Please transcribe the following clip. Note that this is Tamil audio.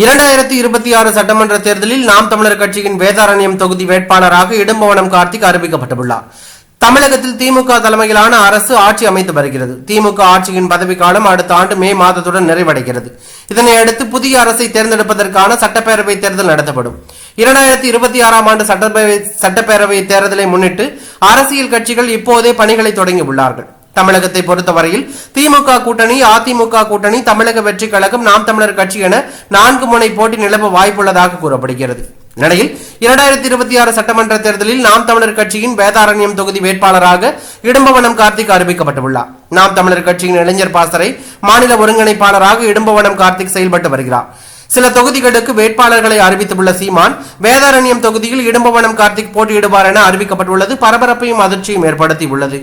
இரண்டாயிரத்தி இருபத்தி ஆறு சட்டமன்ற தேர்தலில் நாம் தமிழர் கட்சியின் வேதாரண்யம் தொகுதி வேட்பாளராக இடும்பவனம் கார்த்திக் அறிவிக்கப்பட்டுள்ளார். தமிழகத்தில் திமுக தலைமையிலான அரசு ஆட்சி அமைத்து வருகிறது. திமுக ஆட்சியின் பதவிக்காலம் அடுத்த ஆண்டு மே மாதத்துடன் நிறைவடைகிறது. இதனையடுத்து புதிய அரசை தேர்ந்தெடுப்பதற்கான சட்டப்பேரவை தேர்தல் நடத்தப்படும். இரண்டாயிரத்தி இருபத்தி ஆறாம் ஆண்டு சட்டப்பேரவை சட்டப்பேரவை தேர்தலை முன்னிட்டு அரசியல் கட்சிகள் இப்போதே பணிகளை தொடங்கியுள்ளார்கள் தமிழகத்தை பொறுத்தவரையில் திமுக கூட்டணி அதிமுக கூட்டணி தமிழக வெற்றி கழகம் நாம் தமிழர் கட்சி என நான்கு முனை போட்டி நிலவ வாய்ப்புள்ளதாக கூறப்படுகிறது. இந்நிலையில் இரண்டாயிரத்தி இருபத்தி ஆறு சட்டமன்ற தேர்தலில் நாம் தமிழர் கட்சியின் வேதாரண்யம் தொகுதி வேட்பாளராக இடும்பவனம் கார்த்திக் அறிவிக்கப்பட்டுள்ளார். நாம் தமிழர் கட்சியின் இளைஞர் பாசறை மாநில ஒருங்கிணைப்பாளராக இடும்பவனம் கார்த்திக் செயல்பட்டு வருகிறார். சில தொகுதிகளுக்கு வேட்பாளர்களை அறிவித்துள்ள சீமான் வேதாரண்யம் தொகுதியில் இடும்பவனம் கார்த்திக் போட்டியிடுவார் என அறிவிக்கப்பட்டுள்ளது. பரபரப்பையும் அதிர்ச்சியும் ஏற்படுத்தியுள்ளது.